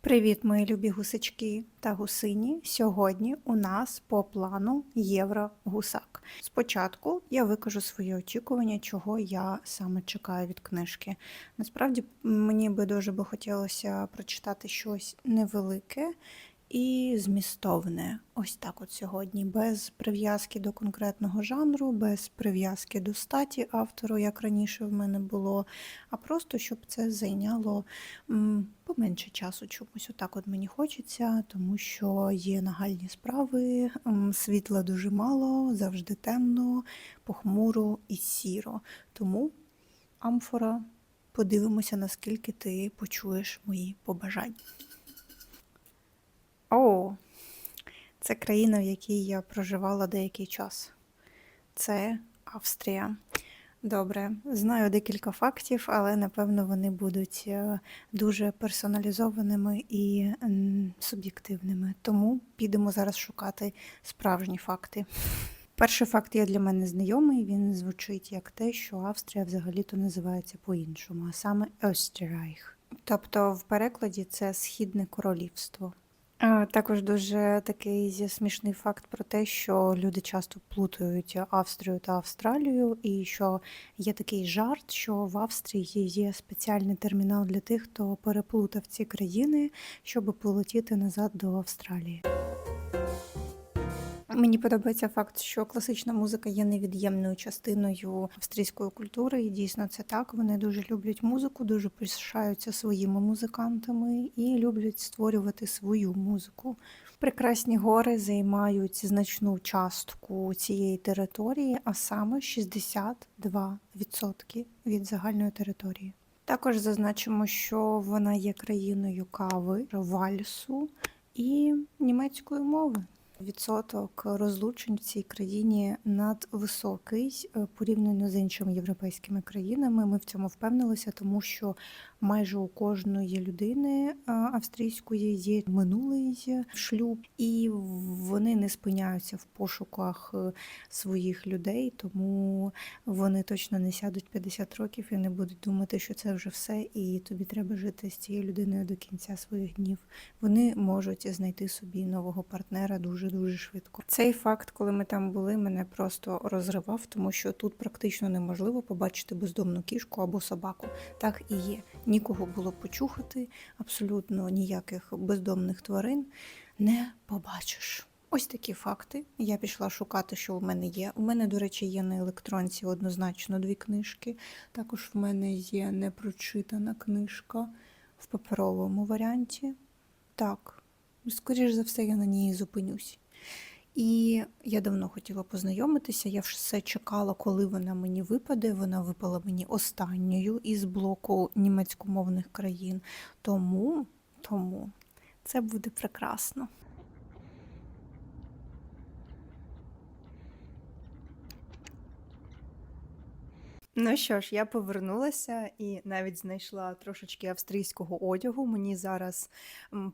Привіт, мої любі гусачки та гусині. Сьогодні у нас по плану Євро-гусак. Спочатку я викажу свої очікування, чого я саме чекаю від книжки. Насправді мені би дуже би хотілося прочитати щось невелике і змістовне. Ось так от сьогодні, без прив'язки до конкретного жанру, без прив'язки до статі автору, як раніше в мене було, а просто щоб це зайняло поменше часу чомусь. Отак от мені хочеться, тому що є нагальні справи, світла дуже мало, завжди темно, похмуро і сіро. Тому амфора, подивимося, наскільки ти почуєш мої побажання. О, це країна, в якій я проживала деякий час. Це Австрія. Добре, знаю декілька фактів, але напевно вони будуть е, дуже персоналізованими і суб'єктивними. Тому підемо зараз шукати справжні факти. Перший факт є для мене знайомий. Він звучить як те, що Австрія взагалі-то називається по-іншому, а саме Österreich. Тобто в перекладі це Східне королівство. А, Також дуже такий смішний факт про те, що люди часто плутають Австрію та Австралію, і що є такий жарт, що в Австрії є спеціальний термінал для тих, хто переплутав ці країни, щоб полетіти назад до Австралії. Мені подобається факт, що класична музика є невід'ємною частиною австрійської культури, і дійсно це так. Вони дуже люблять музику, дуже пишаються своїми музикантами і люблять створювати свою музику. Прекрасні гори займають значну частку цієї території, а саме 62% від загальної території. Також зазначимо, що вона є країною кави, вальсу і німецької мови. Відсоток розлучень в цій країні надвисокий е, порівняно з іншими європейськими країнами. Ми в цьому впевнилися, тому що майже у кожної людини е, австрійської є минулий шлюб, і вони не спиняються в пошуках е, своїх людей, тому вони точно не сядуть 50 років і не будуть думати, що це вже все, і тобі треба жити з цією людиною до кінця своїх днів. Вони можуть знайти собі нового партнера дуже дуже швидко. Цей факт, коли ми там були, мене просто розривав, тому що тут практично неможливо побачити бездомну кішку або собаку. Так і є. Нікого було почухати, абсолютно ніяких бездомних тварин не побачиш. Ось такі факти. Я пішла шукати, що в мене є. У мене, до речі, є на електронці однозначно дві книжки. Також в мене є непрочитана книжка в паперовому варіанті. Так, скоріш за все, я на ній зупинюсь. І я давно хотіла познайомитися. Я все чекала, коли вона мені випаде. Вона випала мені останньою із блоку німецькомовних країн. Тому, тому це буде прекрасно. Ну що ж, я повернулася і навіть знайшла трошечки австрійського одягу. Мені зараз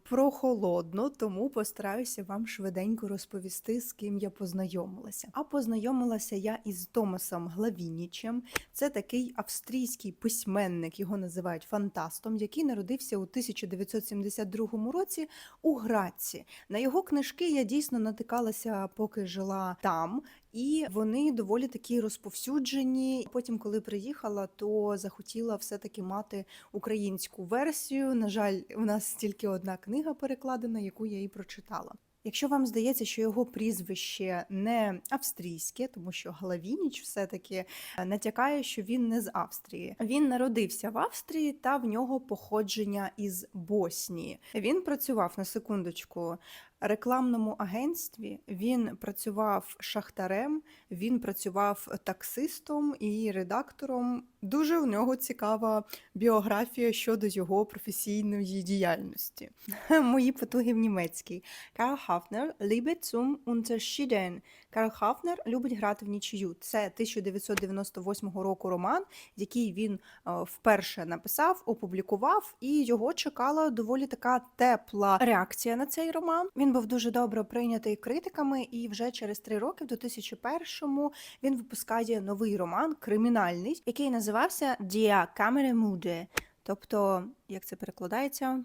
прохолодно, тому постараюся вам швиденько розповісти, з ким я познайомилася. А познайомилася я із Томасом Главінічем. Це такий австрійський письменник, його називають фантастом, який народився у 1972 році у Граці. На його книжки я дійсно натикалася, поки жила там. І вони доволі такі розповсюджені. Потім, коли приїхала, то захотіла все-таки мати українську версію. На жаль, у нас тільки одна книга перекладена, яку я і прочитала. Якщо вам здається, що його прізвище не австрійське, тому що Главініч все-таки натякає, що він не з Австрії. Він народився в Австрії та в нього походження із Боснії. Він працював на секундочку рекламному агентстві. Він працював шахтарем, він працював таксистом і редактором. Дуже в нього цікава біографія щодо його професійної діяльності. Мої потуги в німецькій. Карл Хафнер zum Unterschieden. Карл Хафнер любить грати в нічию. Це 1998 року роман, який він е, вперше написав, опублікував, і його чекала доволі така тепла реакція на цей роман. Він був дуже добре прийнятий критиками, і вже через три роки, в 2001-му, він випускає новий роман кримінальний, який називався Дія Камере Муде. Тобто, як це перекладається?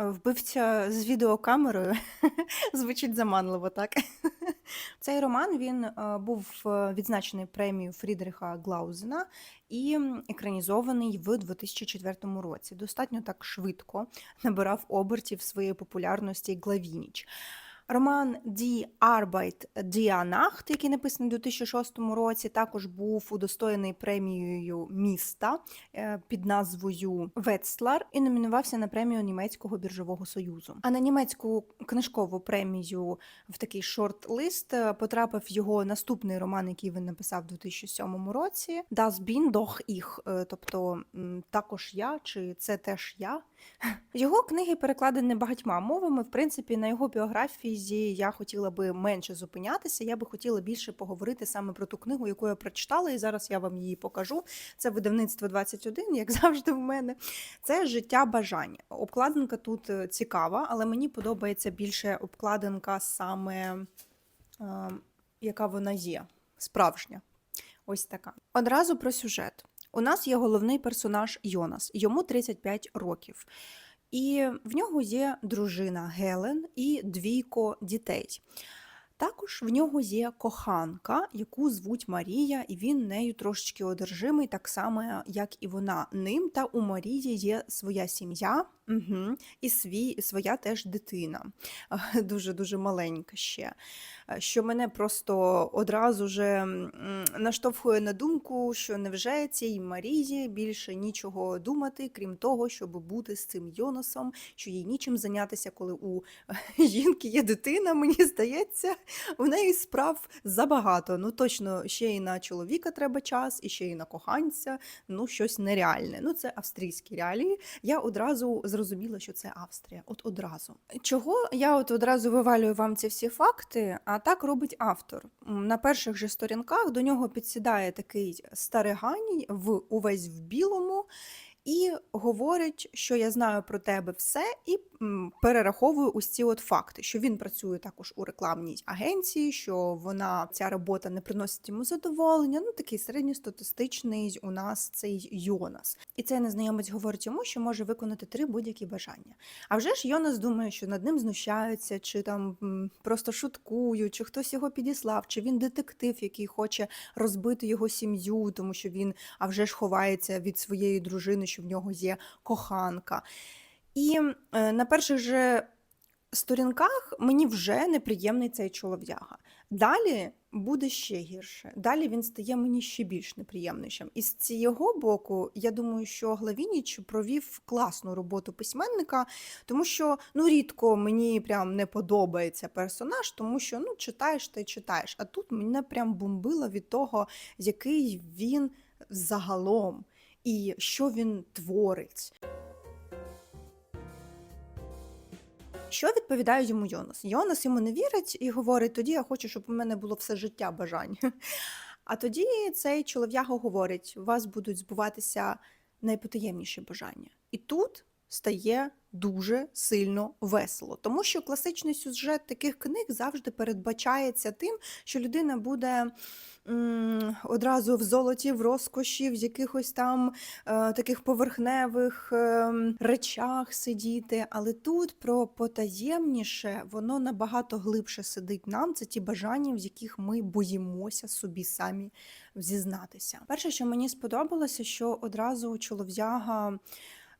Вбивця з відеокамерою звучить заманливо, так? Цей роман він е, був е, відзначений премією Фрідріха Глаузена і екранізований в 2004 році. Достатньо так швидко набирав обертів своєї популярності Главініч. Роман Arbeit der Nacht, який написаний у 2006 році, також був удостоєний премією міста е, під назвою Ветслар і номінувався на премію Німецького біржового союзу. А на німецьку книжкову премію в такий шорт-лист е, потрапив його наступний роман, який він написав у 2007 році. Das bin doch ich, е, тобто також я, чи це теж я. Його книги перекладені багатьма мовами. В принципі, на його біографії я хотіла би менше зупинятися. Я би хотіла більше поговорити саме про ту книгу, яку я прочитала, і зараз я вам її покажу. Це видавництво 21, як завжди в мене. Це життя бажання. Обкладинка тут е, цікава, але мені подобається більше обкладинка саме е, яка вона є, справжня. Ось така. Одразу про сюжет. У нас є головний персонаж Йонас, йому 35 років. І в нього є дружина Гелен і двійко дітей. Також в нього є коханка, яку звуть Марія, і він нею трошечки одержимий, так само, як і вона ним. Та у Марії є своя сім'я угу, і свій, своя теж дитина, дуже-дуже маленька ще. Що мене просто одразу же наштовхує на думку, що невже цій Марії більше нічого думати, крім того, щоб бути з цим Йонасом, що їй нічим зайнятися, коли у жінки є дитина, мені здається, у неї справ забагато. Ну точно ще й на чоловіка треба час, і ще й на коханця. Ну щось нереальне. Ну це австрійські реалії. Я одразу зрозуміла, що це Австрія. От одразу. Чого я от одразу вивалюю вам ці всі факти? А так робить автор. На перших же сторінках до нього підсідає такий стариганій в увесь в білому і говорить, що я знаю про тебе все, і перераховую ось ці от факти, що він працює також у рекламній агенції, що вона ця робота не приносить йому задоволення. Ну такий середньостатистичний у нас цей Йонас. І цей незнайомець говорить йому, що може виконати три будь-які бажання. А вже ж Йонас думає, що над ним знущаються, чи там просто шуткують, чи хтось його підіслав, чи він детектив, який хоче розбити його сім'ю, тому що він а вже ж ховається від своєї дружини що в нього є коханка. І е, на перших же сторінках мені вже неприємний цей чолов'яга. Далі буде ще гірше. Далі він стає мені ще більш неприємнішим. І з цього боку, я думаю, що Главініч провів класну роботу письменника, тому що ну рідко мені прям не подобається персонаж, тому що ну читаєш та й читаєш. А тут мене прям бомбило від того, який він загалом і що він творить. Що відповідає йому Йонас? Йонас йому не вірить і говорить: тоді я хочу, щоб у мене було все життя бажань. А тоді цей чолов'яга говорить: у вас будуть збуватися найпотаємніші бажання. І тут стає дуже сильно весело, тому що класичний сюжет таких книг завжди передбачається тим, що людина буде одразу в золоті, в розкоші, в якихось там е, таких поверхневих е, речах сидіти. Але тут про потаємніше воно набагато глибше сидить нам. Це ті бажання, в яких ми боїмося собі самі зізнатися. Перше, що мені сподобалося, що одразу чолов'яга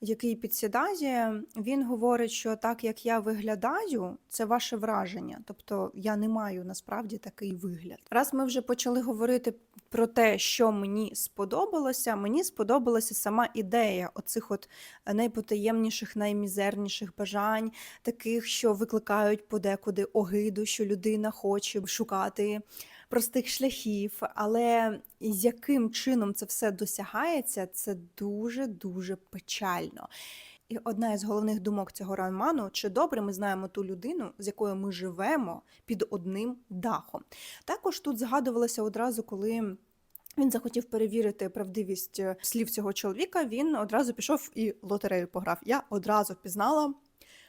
який підсідає, він говорить, що так як я виглядаю, це ваше враження. Тобто я не маю насправді такий вигляд. Раз ми вже почали говорити про те, що мені сподобалося, мені сподобалася сама ідея оцих от найпотаємніших, наймізерніших бажань, таких, що викликають подекуди огиду, що людина хоче шукати простих шляхів, але яким чином це все досягається, це дуже-дуже печально. І одна із головних думок цього роману: чи добре ми знаємо ту людину, з якою ми живемо під одним дахом. Також тут згадувалося одразу, коли. Він захотів перевірити правдивість слів цього чоловіка. Він одразу пішов і лотерею пограв. Я одразу впізнала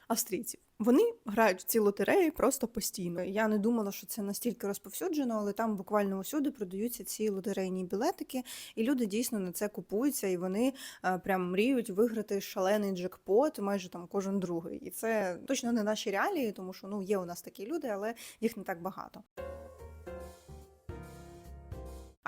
австрійців. Вони грають в ці лотереї просто постійно. Я не думала, що це настільки розповсюджено, але там буквально усюди продаються ці лотерейні білетики, і люди дійсно на це купуються, і вони е, прям мріють виграти шалений джекпот, майже там кожен другий. І це точно не наші реалії, тому що ну є у нас такі люди, але їх не так багато.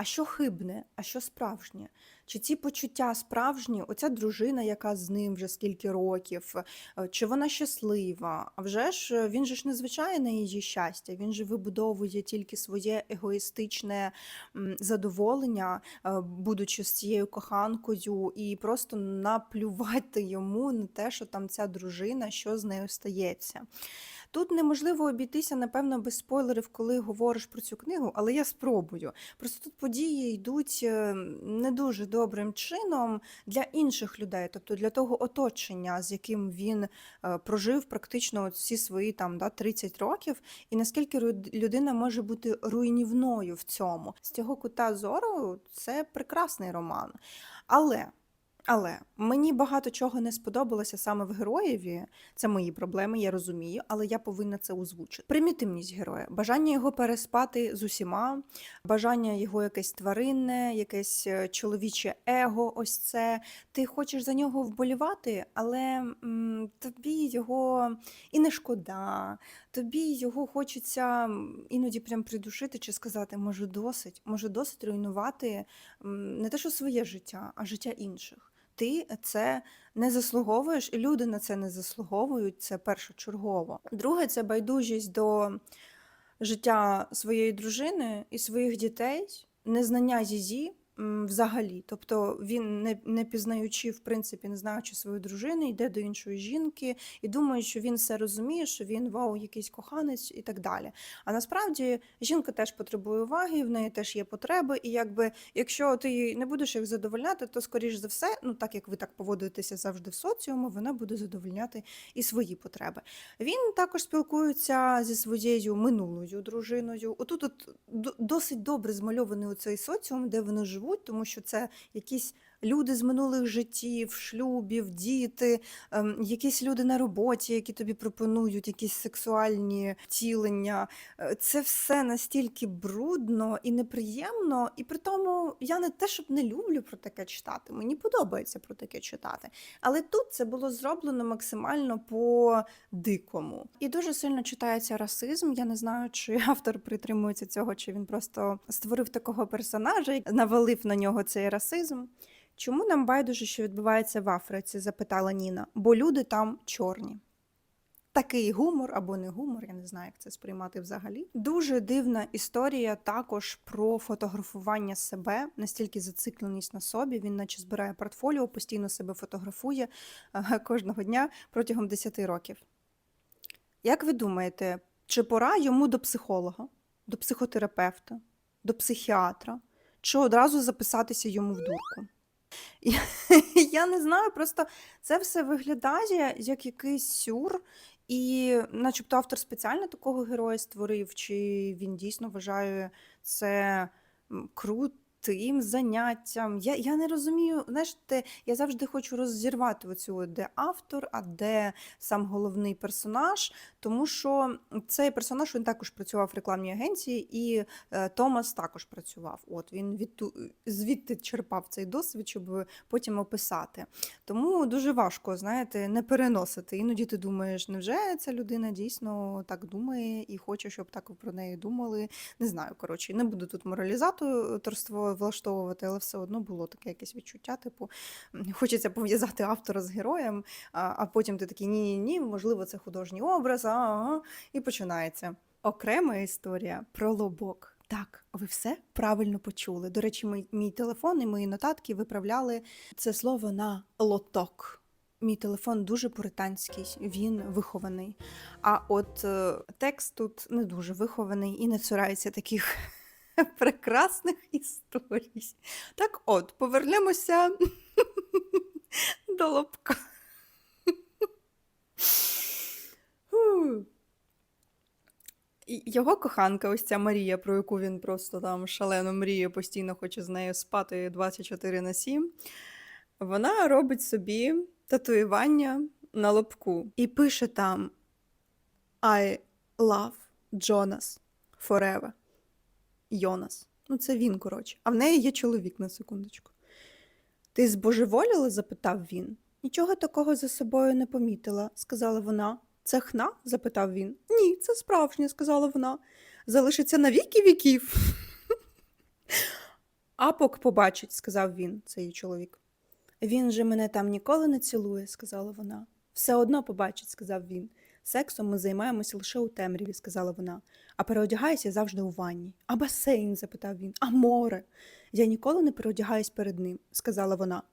А що хибне, а що справжнє? Чи ці почуття справжні? Оця дружина, яка з ним вже скільки років, е, чи вона щаслива? А вже ж е, він же ж не звичайне її щастя, він же вибудовує тільки своє егоїстичне задоволення, е, будучи з цією коханкою, і просто наплювати йому на те, що там ця дружина, що з нею стається. Тут неможливо обійтися, напевно, без спойлерів, коли говориш про цю книгу, але я спробую. Просто тут події йдуть е, не дуже добрим чином для інших людей, тобто для того оточення, з яким він е, прожив практично всі свої там да, 30 років, і наскільки людина може бути руйнівною в цьому. З цього кута зору це прекрасний роман. Але. Але мені багато чого не сподобалося саме в героєві. Це мої проблеми, я розумію, але я повинна це озвучити. Примітивність героя, бажання його переспати з усіма, бажання його якесь тваринне, якесь е, чоловіче его. Ось це. Ти хочеш за нього вболівати, але м, тобі його і не шкода. Тобі його хочеться іноді прям придушити чи сказати, може досить, може досить руйнувати не те, що своє життя, а життя інших. Ти це не заслуговуєш, і люди на це не заслуговують. Це першочергово. Друге, це байдужість до життя своєї дружини і своїх дітей, незнання її взагалі. Тобто він, не, не пізнаючи, в принципі, не знаючи свою дружину, йде до іншої жінки і думає, що він все розуміє, що він вау, якийсь коханець і так далі. А насправді жінка теж потребує уваги, в неї теж є потреби, і якби якщо ти не будеш їх задовольняти, то скоріш за все, ну так як ви так поводитеся завжди в соціумі, вона буде задовольняти і свої потреби. Він також спілкується зі своєю минулою дружиною. Отут от досить добре змальований у цей соціум, де вони живуть, тому що це якісь люди з минулих життів, шлюбів, діти, ем, якісь люди на роботі, які тобі пропонують якісь сексуальні втілення. Е, Це все настільки брудно і неприємно, і при тому я не те, щоб не люблю про таке читати. Мені подобається про таке читати. Але тут це було зроблено максимально по дикому. І дуже сильно читається расизм. Я не знаю, чи автор притримується цього, чи він просто створив такого персонажа і навалив на нього цей расизм. Чому нам байдуже, що відбувається в Африці? запитала Ніна. Бо люди там чорні. Такий гумор або не гумор, я не знаю, як це сприймати взагалі. Дуже дивна історія також про фотографування себе, настільки зацикленість на собі. Він, наче збирає портфоліо, постійно себе фотографує е, кожного дня протягом 10 років. Як ви думаєте, чи пора йому до психолога, до психотерапевта, до психіатра, чи одразу записатися йому в дурку? Я, я не знаю, просто це все виглядає як якийсь сюр, і начебто автор спеціально такого героя створив, чи він дійсно вважає це м, крутим заняттям. Я, я не розумію, знаєш, те, я завжди хочу розірвати оцю, де автор, а де сам головний персонаж, тому що цей персонаж він також працював в рекламній агенції, і е, Томас також працював. От він відту, звідти черпав цей досвід, щоб потім описати. Тому дуже важко, знаєте, не переносити. Іноді ти думаєш, невже ця людина дійсно так думає і хоче, щоб так про неї думали. Не знаю, коротше, не буду тут моралізаторство влаштовувати, але все одно було таке якесь відчуття. Типу, хочеться пов'язати автора з героєм, а, а потім ти такий ні, ні, ні, можливо, це художній образ, а, а, і починається. Окрема історія про лобок. Так, ви все правильно почули. До речі, мій, мій телефон і мої нотатки виправляли це слово на лоток. Мій телефон дуже пуританський, він вихований. А от е, текст тут не дуже вихований і не цурається таких прекрасних історій. Так от, повернемося до лобка. Його коханка, ось ця Марія, про яку він просто там шалено мріє, постійно хоче з нею спати 24 на 7. Вона робить собі татуювання на лобку і пише там I love Jonas forever. Йонас. Ну, це він, коротше. А в неї є чоловік на секундочку. Ти збожеволіла? запитав він. Нічого такого за собою не помітила, сказала вона. Це хна? запитав він. Ні, це справжнє, сказала вона. Залишиться на віки віків. Апок побачить, сказав він, це її чоловік. Він же мене там ніколи не цілує, сказала вона. Все одно побачить, сказав він. Сексом ми займаємося лише у темряві, сказала вона, а переодягаюся завжди у ванні. А басейн? запитав він. А море? Я ніколи не переодягаюсь перед ним, сказала вона.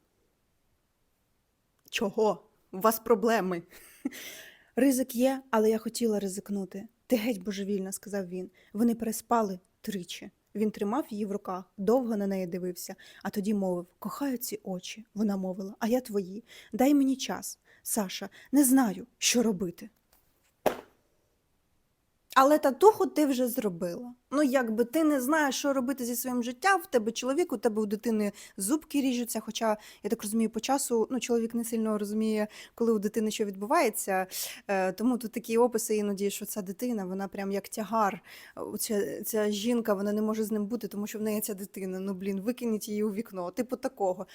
Чого? У вас проблеми. Ризик є, але я хотіла ризикнути. Ти геть божевільна, сказав він. Вони переспали тричі. Він тримав її в руках, довго на неї дивився, а тоді мовив Кохаю ці очі. Вона мовила, а я твої. Дай мені час. Саша, не знаю, що робити. Але татуху ти вже зробила. Ну, якби ти не знаєш, що робити зі своїм життям, в тебе чоловік, у тебе у дитини зубки ріжуться. Хоча, я так розумію, по часу ну, чоловік не сильно розуміє, коли у дитини що відбувається. Е, тому тут такі описи іноді, що ця дитина, вона прям як тягар. Ця, ця жінка вона не може з ним бути, тому що в неї ця дитина. Ну, блін, викиніть її у вікно, типу такого.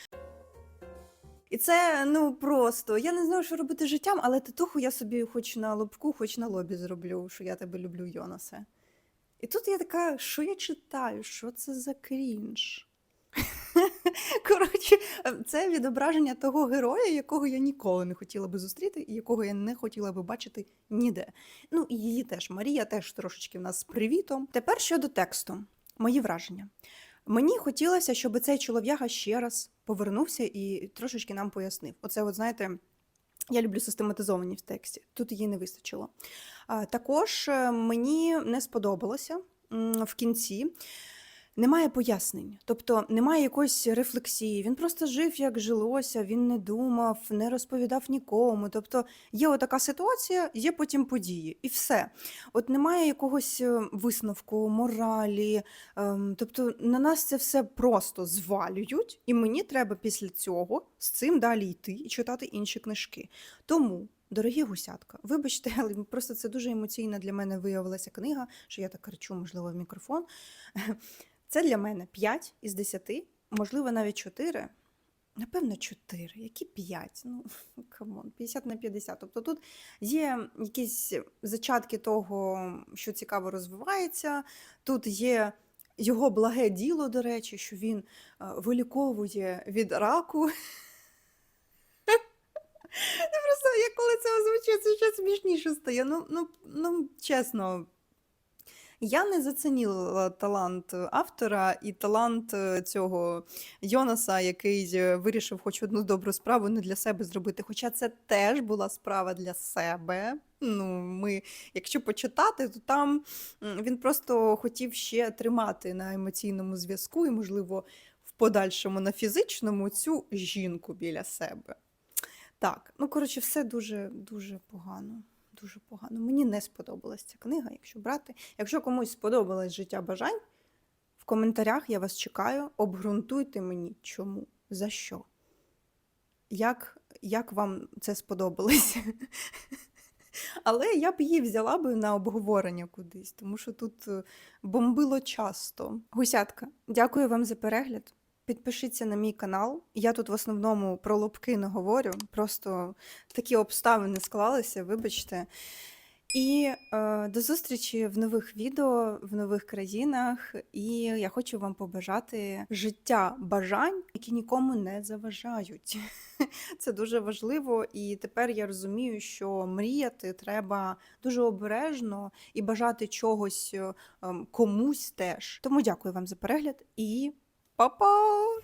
І це ну просто. Я не знаю, що робити життям, але татуху я собі хоч на лобку, хоч на лобі зроблю, що я тебе люблю, Йонасе. І тут я така, що я читаю? Що це за крінж? Коротше, це відображення того героя, якого я ніколи не хотіла би зустріти, і якого я не хотіла би бачити ніде. Ну і її теж. Марія теж трошечки в нас з привітом. Тепер щодо тексту, мої враження. Мені хотілося, щоб цей чолов'яга ще раз повернувся і трошечки нам пояснив. Оце, от знаєте, я люблю систематизовані в тексті. Тут її не вистачило. Також е, мені не сподобалося в кінці. Немає пояснень, тобто немає якоїсь рефлексії. Він просто жив, як жилося, він не думав, не розповідав нікому. Тобто є отака ситуація, є потім події, і все. От немає якогось е, висновку, моралі. ем, Тобто на нас це все просто звалюють, і мені треба після цього з цим далі йти і читати інші книжки. Тому. Дорогі гусятка, вибачте, але просто це дуже емоційна для мене виявилася книга, що я так кричу, можливо, в мікрофон. Це для мене 5 із 10, можливо, навіть 4. Напевно, 4. Які 5? Ну, камон, 50 на 50. Тобто тут є якісь зачатки того, що цікаво розвивається. Тут є його благе діло, до речі, що він е, виліковує від раку. Просто я коли це озвучую, це ще смішніше стає. Ну, ну, ну, чесно, я не зацінила талант автора і талант е, цього Йонаса, який е, вирішив хоч одну добру справу не для себе зробити. Хоча це теж була справа для себе. Ну, ми, якщо почитати, то там він просто хотів ще тримати на емоційному зв'язку і, можливо, в подальшому на фізичному цю жінку біля себе. Так, ну коротше, все дуже дуже погано. Дуже погано. Мені не сподобалась ця книга, якщо брати. Якщо комусь сподобалось життя бажань, в коментарях я вас чекаю. Обґрунтуйте мені, чому, за що. Як, як вам це сподобалось? Але я б її взяла би на обговорення кудись, тому що тут е, бомбило часто. Гусятка, дякую вам за перегляд. Підпишіться на мій канал. Я тут в основному про лобки не говорю, просто такі обставини склалися, вибачте. І е, до зустрічі в нових відео, в нових країнах. І я хочу вам побажати життя бажань, які нікому не заважають. Це дуже важливо, і тепер я розумію, що мріяти треба дуже обережно і бажати чогось е, комусь теж. Тому дякую вам за перегляд і Bye bye.